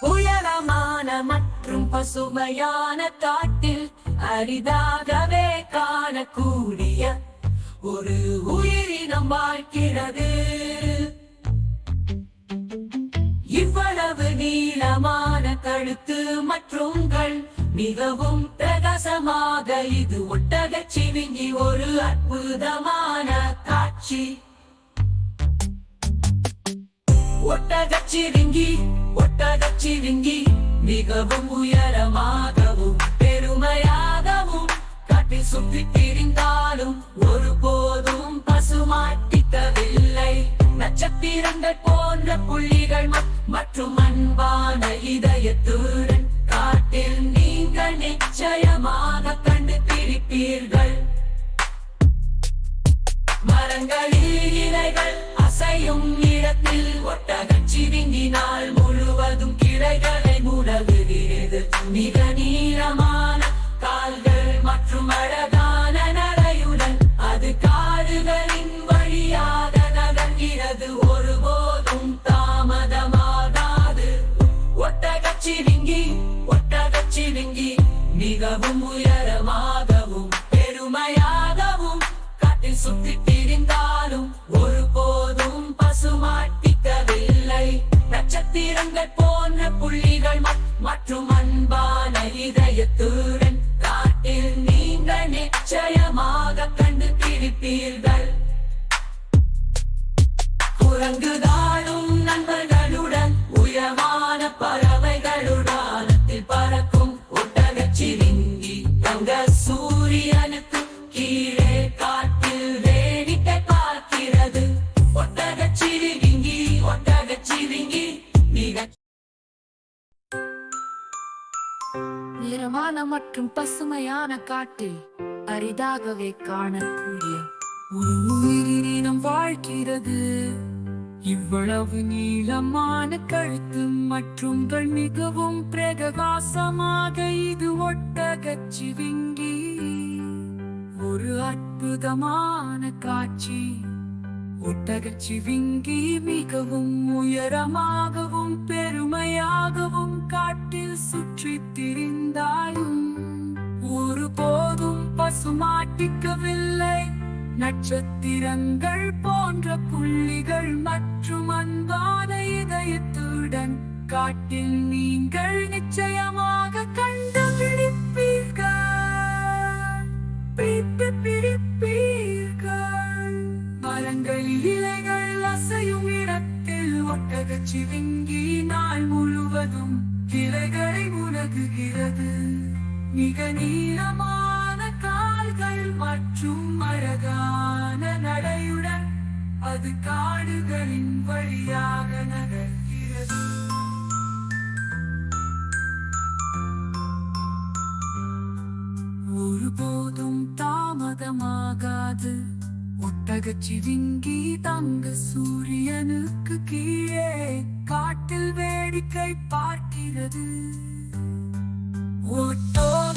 உயரமான மற்றும் பசுமையான காட்டில் அரிதாகவே காணக்கூடிய ஒரு உயிரினம் வாழ்கிறது. இவ்வளவு நீளமான கழுத்து மற்றும் மிகவும் பிரகாசமாக இது ஒட்டக சிவிங்கி ஒரு அற்புதமான காட்சி. ஒட்டகச்சிவிங்கி ஒட்டகச்சிவிங்கி மற்றும் அன்பான இதயத்துடன் காட்டில் நீங்கள் நிச்சயமாக கண்டு பிரிப்பீர்கள் மரங்களில் இலைகள் அசையும் இடத்தில் ஒட்டகச் சிவிங்கினால் முழுவதும் கிளைகளை மூடவுகிறது மிக சிரிங்கி சிவிங்கி சிரிங்கி மிகவும் உயரமாகவும் பெருமையாகவும் காட்டில் சுத்தி திரிந்தாலும் ஒரு போதும் பசுமாட்டிக்கவில்லை. நட்சத்திரங்கள் போன்ற புள்ளிகள் மற்றும் அன்பான இதயத்துடன் காட்டில் நீங்கள் நிச்சயமாக கண்டு திரிப்பீர்கள். குரங்குதாளும் நண்பர்கள் நிறமான மற்றும் பசுமையான காட்டு அரிதாகவே காணக்கூடிய ஒரு உயிரினம் வாழ்கிறது. இவ்வளவு நீளமான கழுத்து மற்றும் கள் மிகவும் பிரகாசமாக இது ஒட்டகச் சிவிங்கி. ஒரு அற்புதமான காட்சி. ஒட்டகச்சி சிவிங்கி மிகவும் உயரமாகவும் பெருமையாகவும் காட்டில் சுற்றி திரிந்தாயும். ஒரு ஒருபோதும் பசுமாட்டிக்கவில்லை நட்சத்திரங்கள் போன்ற புள்ளிகள் மற்றும் அன்பான இதயத்துடன் காட்டில் இடத்தில் ஒட்டகச் சிவிங்கி நாள் முழுவதும் கிளைகளை உணகுகிறது மிக நீளமான கால்கள் மற்றும் அழகான நடையுடன் அது காடுகளின் வழியாக நகர்கிறது. ஒருபோதும் தாமதமாகாது. ஒட்டகச் சிவிங்கி தங்க சூரியனுக்கு கீழே காட்டில் வேடிக்கை பார்க்கிறது. ஒட்டோதும்